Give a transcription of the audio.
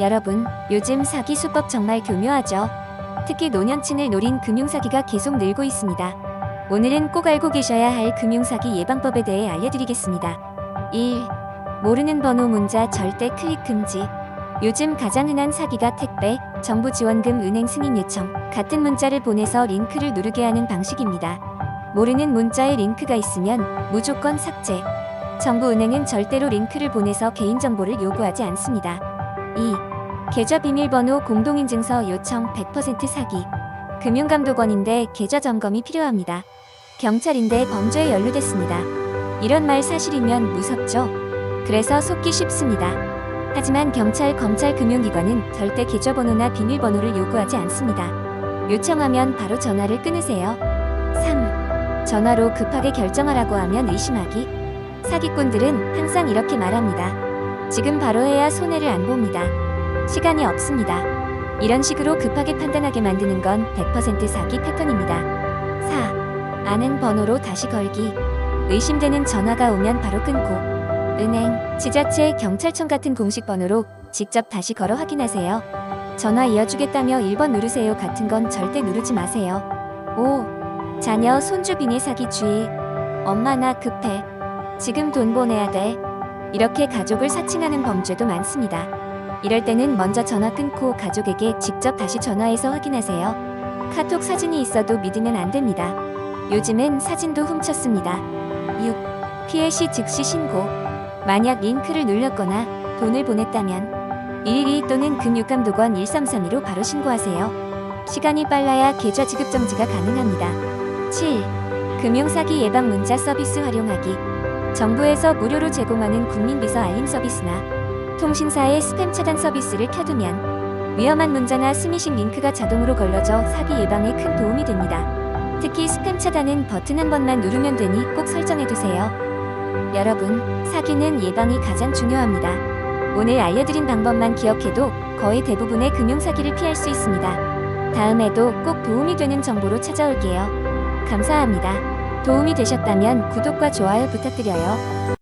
여러분, 요즘 사기 수법 정말 교묘하죠? 특히 노년층을 노린 금융사기가 계속 늘고 있습니다. 오늘은 꼭 알고 계셔야 할 금융사기 예방법에 대해 알려드리겠습니다. 1. 모르는 번호 문자 절대 클릭 금지. 요즘 가장 흔한 사기가 택배, 정부 지원금 은행 승인 요청 같은 문자를 보내서 링크를 누르게 하는 방식입니다. 모르는 문자에 링크가 있으면 무조건 삭제. 정부 은행은 절대로 링크를 보내서 개인정보를 요구하지 않습니다. 2. 계좌 비밀번호 공동인증서 요청 100% 사기. 금융감독원인데 계좌 점검이 필요합니다. 경찰인데 범죄에 연루됐습니다. 이런 말 사실이면 무섭죠? 그래서 속기 쉽습니다. 하지만 경찰, 검찰, 금융기관은 절대 계좌번호나 비밀번호를 요구하지 않습니다. 요청하면 바로 전화를 끊으세요. 3. 전화로 급하게 결정하라고 하면 의심하기. 사기꾼들은 항상 이렇게 말합니다. 지금 바로 해야 손해를 안 봅니다. 시간이 없습니다. 이런 식으로 급하게 판단하게 만드는 건 100% 사기 패턴입니다. 4. 아는 번호로 다시 걸기. 의심되는 전화가 오면 바로 끊고. 은행, 지자체, 경찰청 같은 공식 번호로 직접 다시 걸어 확인하세요. 전화 이어주겠다며 1번 누르세요 같은 건 절대 누르지 마세요. 5. 자녀, 손주 비니 사기 주의. 엄마 나 급해. 지금 돈 보내야 돼. 이렇게 가족을 사칭하는 범죄도 많습니다. 이럴 때는 먼저 전화 끊고 가족에게 직접 다시 전화해서 확인하세요. 카톡 사진이 있어도 믿으면 안 됩니다. 요즘엔 사진도 훔쳤습니다. 6. 피해 시 즉시 신고. 만약 링크를 눌렸거나 돈을 보냈다면 112 또는 금융감독원 1332로 바로 신고하세요. 시간이 빨라야 계좌 지급 정지가 가능합니다. 7. 금융사기 예방 문자 서비스 활용하기. 정부에서 무료로 제공하는 국민비서 알림 서비스나 통신사의 스팸 차단 서비스를 켜두면 위험한 문자나 스미싱 링크가 자동으로 걸러져 사기 예방에 큰 도움이 됩니다. 특히 스팸 차단은 버튼 한 번만 누르면 되니 꼭 설정해두세요. 여러분, 사기는 예방이 가장 중요합니다. 오늘 알려드린 방법만 기억해도 거의 대부분의 금융사기를 피할 수 있습니다. 다음에도 꼭 도움이 되는 정보로 찾아올게요. 감사합니다. 도움이 되셨다면 구독과 좋아요 부탁드려요.